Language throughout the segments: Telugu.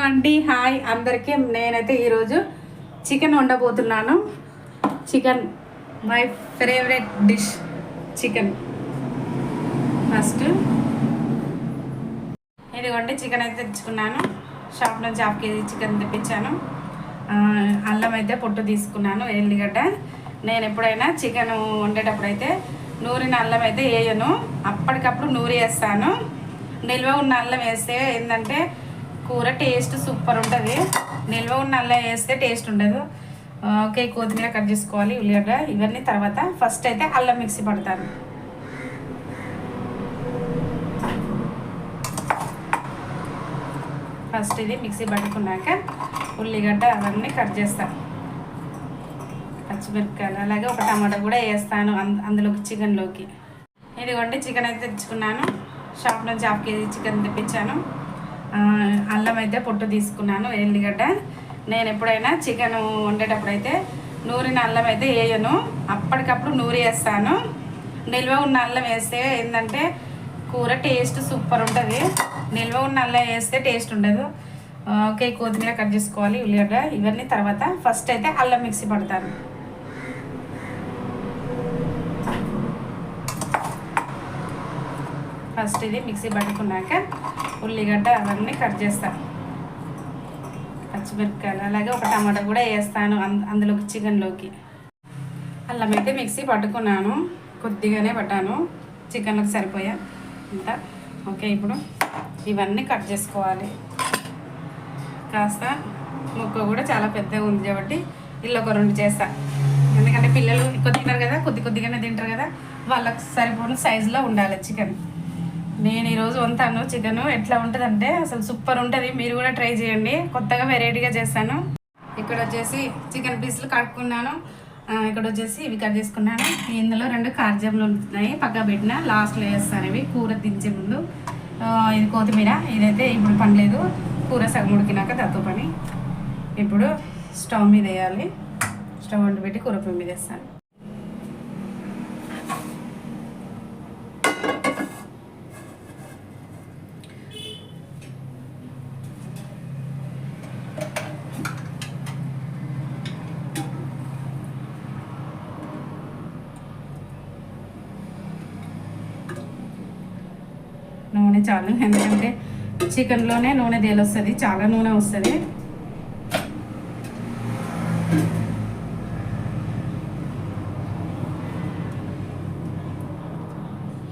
హలో అండి. హాయ్ అందరికీ. నేనైతే ఈరోజు chicken వండబోతున్నాను. Chicken my favourite dish chicken. First ఇదిగోండి చికెన్ అయితే తెచ్చుకున్నాను. షాప్ నుంచి హాఫ్ కేజీ చికెన్ తెప్పించాను. అల్లం అయితే పొట్టు తీసుకున్నాను ఎల్లిగడ్డ. నేను ఎప్పుడైనా చికెన్ వండేటప్పుడు అయితే నూరిన అల్లం అయితే వేయను. అప్పటికప్పుడు నూరి వేస్తాను. నిల్వ ఉన్న అల్లం వేస్తే ఏంటంటే కూర టేస్ట్ సూపర్ ఉంటుంది. నిల్వ ఉన్న అల్లా వేస్తే టేస్ట్ ఉండదు. ఓకే కొత్తిమీర కట్ చేసుకోవాలి ఉల్లిగడ్డ ఇవన్నీ తర్వాత ఫస్ట్ అయితే అల్లం మిక్సీ పడతాను. ఫస్ట్ ఇది మిక్సీ పట్టుకున్నాక ఉల్లిగడ్డ అవన్నీ కట్ చేస్తాను పచ్చిమిరపకాయలు అలాగే ఒక టమాటా కూడా వేస్తాను అంద- అందులోకి చికెన్లోకి. ఇదిగోండి చికెన్ అయితే తెచ్చుకున్నాను. షాప్ నుంచి హాఫ్ కేజీ చికెన్ తెప్పించాను. అల్లం అయితే పొట్టు తీసుకున్నాను ఎల్లిగడ్డ. నేను ఎప్పుడైనా చికెన్ వండేటప్పుడు అయితే నూరిన అల్లం అయితే వేయను. అప్పటికప్పుడు నూరి వేస్తాను. నిల్వ ఉన్న అల్లం వేస్తే ఏంటంటే కూర టేస్ట్ సూపర్ ఉంటుంది. నిల్వ ఉన్న అల్లం వేస్తే టేస్ట్ ఉండదు. ఓకే కొత్తిమీర కట్ చేసుకోవాలి ఉల్లిగడ్డ ఇవన్నీ తర్వాత ఫస్ట్ అయితే అల్లం మిక్సీ పడతాను. ఫస్ట్ ఇది మిక్సీ పట్టుకున్నాక ఉల్లిగడ్డ అవన్నీ కట్ చేస్తాను పచ్చిమిరపకాయలు అలాగే ఒక టమాటా కూడా వేస్తాను అందులోకి చికెన్లోకి. అల్లం అయితే మిక్సీ పట్టుకున్నాను కొద్దిగానే పట్టాను. చికెన్లోకి సరిపోయా? అంతా ఓకే ఇప్పుడు ఇవన్నీ కట్ చేసుకోవాలి. కాస్త ముక్క కూడా చాలా పెద్దగా ఉంది కాబట్టి ఇల్లు ఒక రెండు చేస్తా. ఎందుకంటే పిల్లలు ఎక్కువ తింటారు కదా కొద్ది కొద్దిగానే తింటారు కదా వాళ్ళకి సరిపోయిన సైజులో ఉండాలి చికెన్. నేను ఈరోజు వంతాను చికెన్. ఎట్లా ఉంటుందంటే అసలు సూపర్ ఉంటుంది. మీరు కూడా ట్రై చేయండి. కొత్తగా వెరైటీగా చేస్తాను ఇక్కడ వచ్చేసి చికెన్ పీసులు కట్టుకున్నాను ఇక్కడ వచ్చేసి ఇవి కట్ చేసుకున్నాను. ఇందులో రెండు కార్జంలు ఉన్నాయి. పక్క పెట్టిన లాస్ట్లో వేస్తాను ఇవి. కూర దించే ముందు. ఇది కొత్తిమీర. ఇదైతే ఇప్పుడు పనిలేదు కూర సగం ఉడికినాక దాంతో పని. ఇప్పుడు స్టవ్ మీద వేయాలి. స్టవ్ వండి పెట్టి కూర పొయ్యి మీద వేస్తాను. నూనె చాలు. ఎందుకంటే చికెన్లోనే నూనె తేలొస్తుంది చాలా నూనె వస్తుంది.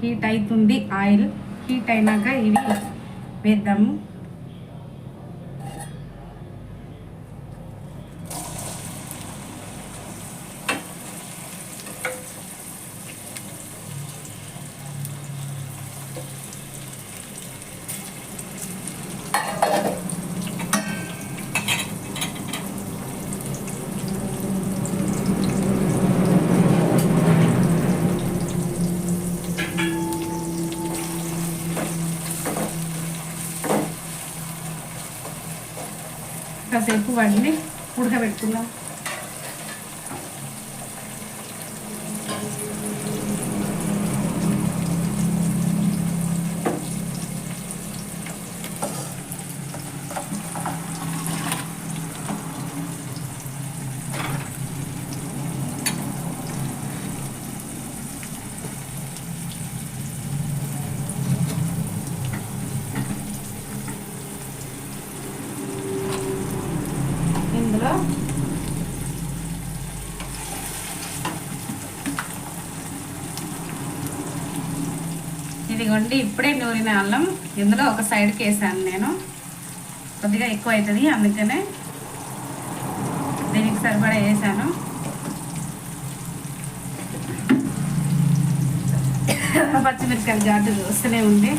హీట్ అవుతుంది ఆయిల్. హీట్ అయినాక ఇవి వేద్దాము. కాసేపు వాటిని ఉడకబెట్టుకుందాం ఇందులో ఇదిగోండి ఇప్పుడే నూరిన అల్లం. ఇందులో ఒక సైడ్కి వేసాను నేను. కొద్దిగా ఎక్కువ అవుతుంది అందుకనే దీనికి సరిపడా వేసాను. పచ్చిమిరపకాయలు ఘాటు వస్తూనే ఉంది.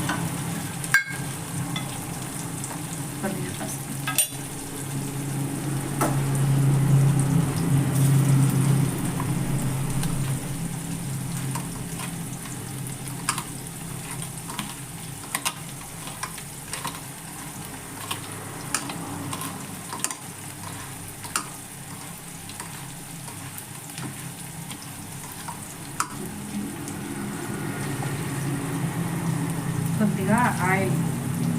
కొద్దిగా ఆయిల్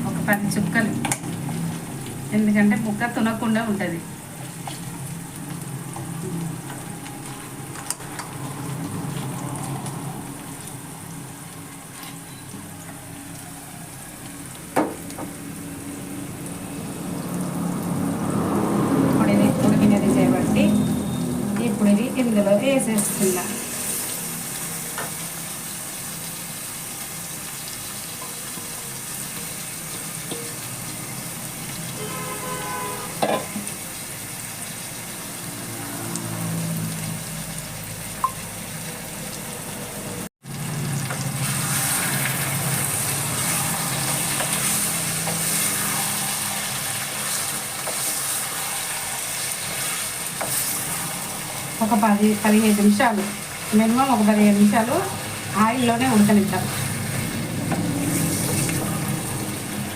ఒక పది చుక్కలు. ఎందుకంటే ముక్క తునకుండా ఉంటుంది. ఇప్పుడు ఇది ఇందులో వేసేస్తున్నా. ఒక పది పదిహేను నిమిషాలు. మినిమం ఒక పదిహేను నిమిషాలు ఆయిల్లోనే ఉడకనిద్దాం.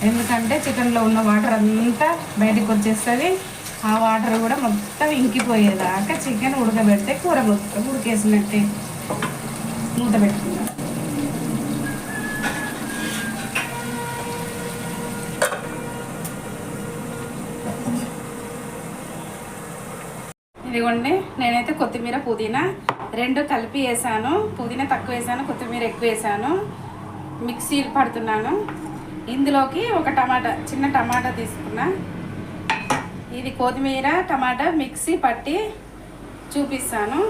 ఎందుకంటే చికెన్లో ఉన్న వాటర్ అంతా బయటకు వచ్చేస్తుంది. ఆ వాటర్ కూడా మొత్తం ఇంకిపోయేదాకా చికెన్ ఉడకబెడితే కూర మొత్తం ఉడికేసినట్టే. మూత పెట్టుకుందాం. ఇదిగోండి నేనైతే కొత్తిమీర పుదీనా రెండు కలిపి వేసాను. పుదీనా తక్కువ వేసాను కొత్తిమీర ఎక్కువ వేసాను. మిక్సీ పడుతున్నాను. ఇందులోకి ఒక టమాటా చిన్న టమాటా తీసుకున్నా. ఇది కొత్తిమీర టమాటా మిక్సీ పట్టి చూపిస్తాను.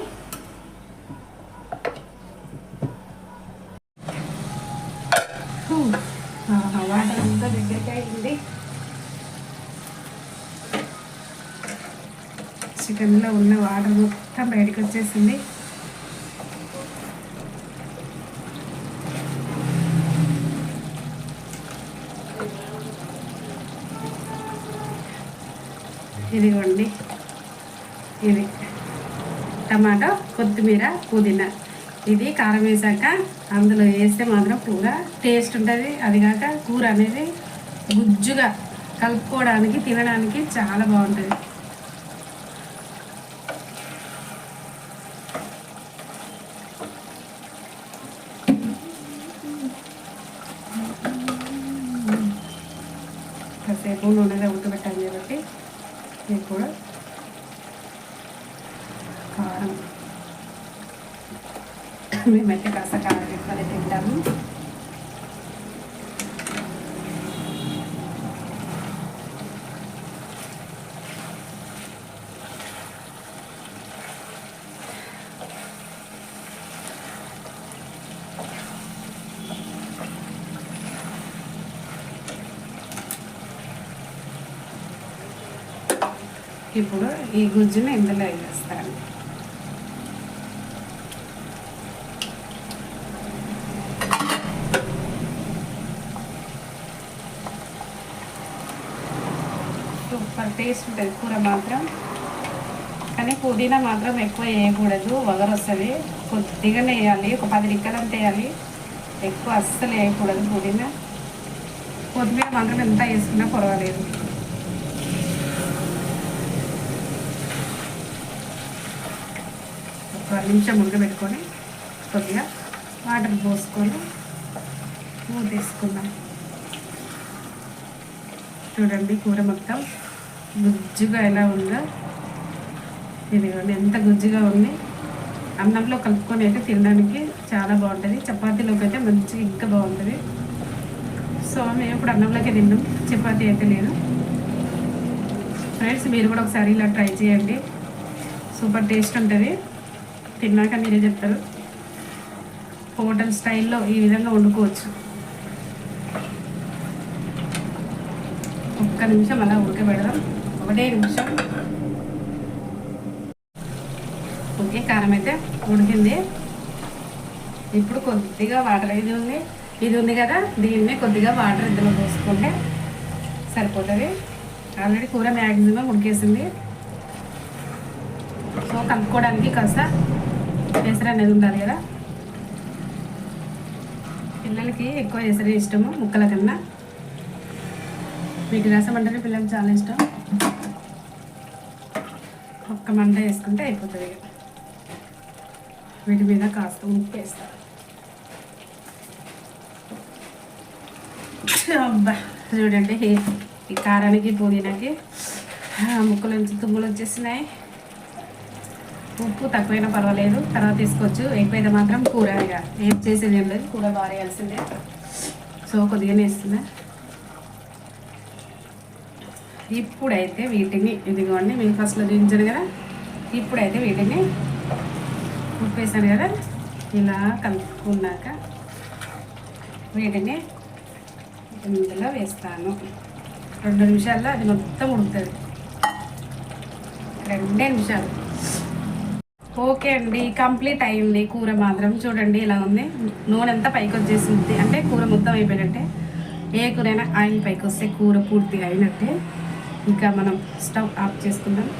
చికెన్లో ఉన్న వాటర్ మొత్తం బయటకు వచ్చేసింది. ఇదిగోండి. ఇది టమాటో కొత్తిమీర పుదీనా. ఇది కారం వేసాక అందులో వేస్తే మాత్రం కూర టేస్ట్ ఉంటుంది. అది కాక కూర అనేది గుజ్జుగా కలుపుకోవడానికి తినడానికి చాలా బాగుంటుంది. కాసేపు నూనెలో ఉడకబెట్టాలి కాబట్టి ఇది కూడా కారం. మేమైతే కాస్త ఇప్పుడు ఈ గుజ్జును ఇందులో వేస్తాను. సూపర్ టేస్ట్ ఉంటుంది. కూర మాత్రం. కానీ పుదీనా మాత్రం ఎక్కువ వేయకూడదు. వగరు వస్తుంది కొద్దిగానే వేయాలి. ఒక పది రిక్కలంతా వేయాలి. ఎక్కువ అస్సలు వేయకూడదు పుదీనా. కొత్తిమీర మాత్రం ఎంత వేసుకున్నా పర్వాలేదు. నిమిషం ఉడకబెట్టుకొని కొద్దిగా వాటర్ పోసుకొని మూత తీసుకుందాం. చూడండి కూర మొత్తం గుజ్జుగా ఎలా ఉందో. ఇదిగోండి ఎంత గుజ్జుగా ఉంది. అన్నంలో కలుపుకొని అయితే తినడానికి చాలా బాగుంటుంది. చపాతీలోకి అయితే మంచిగా ఇంకా బాగుంటుంది. సో మేము ఇప్పుడు అన్నంలోకి తిన్నాం. చపాతీ అయితే లేదు. ఫ్రెండ్స్ మీరు కూడా ఒకసారి ఇలా ట్రై చేయండి. సూపర్ టేస్ట్ ఉంటుంది. తిన్నాక మీరే చెప్తారు. హోటల్ స్టైల్లో ఈ విధంగా వండుకోవచ్చు. ఒక్క నిమిషం అలా ఉడకబెడదాం. ఒకటే నిమిషం. ఓకే కారం అయితే ఉడికింది. ఇప్పుడు కొద్దిగా వాటర్ ఇది ఉంది. ఇది ఉంది కదా దీన్ని కొద్దిగా వాటర్ ఇందులో పోసుకుంటే సరిపోతుంది. ఆల్రెడీ కూర మ్యాక్సిమం ఉడికేసింది. సో కలుపుకోవడానికి కాస్త పెసర అనేది ఉండాలి కదా. పిల్లలకి ఎక్కువ పెసర ఇష్టము ముక్కల కన్నా. వీటి రసం అంటే పిల్లలకి చాలా ఇష్టం. ఒక్క మంట వేసుకుంటే అయిపోతుంది వీటి మీద కాస్త ఉప్పు వేస్తారు అబ్బా చూడండి ఈ- కారానికి పుదీనాకి ముక్కలు నుంచి తుమ్ములు వచ్చేసినాయి. ఉప్పు తక్కువైనా పర్వాలేదు. తర్వాత తీసుకోవచ్చు. ఎక్కువైతే మాత్రం కూర ఏం చేసేది ఏం లేదు. కూర బారేయాల్సిందే సో కొద్దిగానే వేస్తున్నా. ఇప్పుడైతే వీటిని ఇదిగోండి మీకు ఫస్ట్లో చూపించాను కదా. ఇప్పుడైతే వీటిని ఉప్పేసాను కదా. ఇలా కలుపుకున్నాక వీటిని ఇందులో వేస్తాను. రెండు నిమిషాల్లో అది మొత్తం ఉడుతుంది రెండే నిమిషాలు. ఓకే అండి కంప్లీట్ అయింది కూర మాత్రం. చూడండి ఇలా ఉంది. నూనె అంతా పైకి వచ్చేసింది. అంటే కూర మొత్తం అయిపోయినట్టే. ఏ కూరైనా ఆయిల్ పైకి వస్తే కూర పూర్తిగా అయినట్టే. ఇంకా మనం స్టవ్ ఆఫ్ చేసుకుందాం.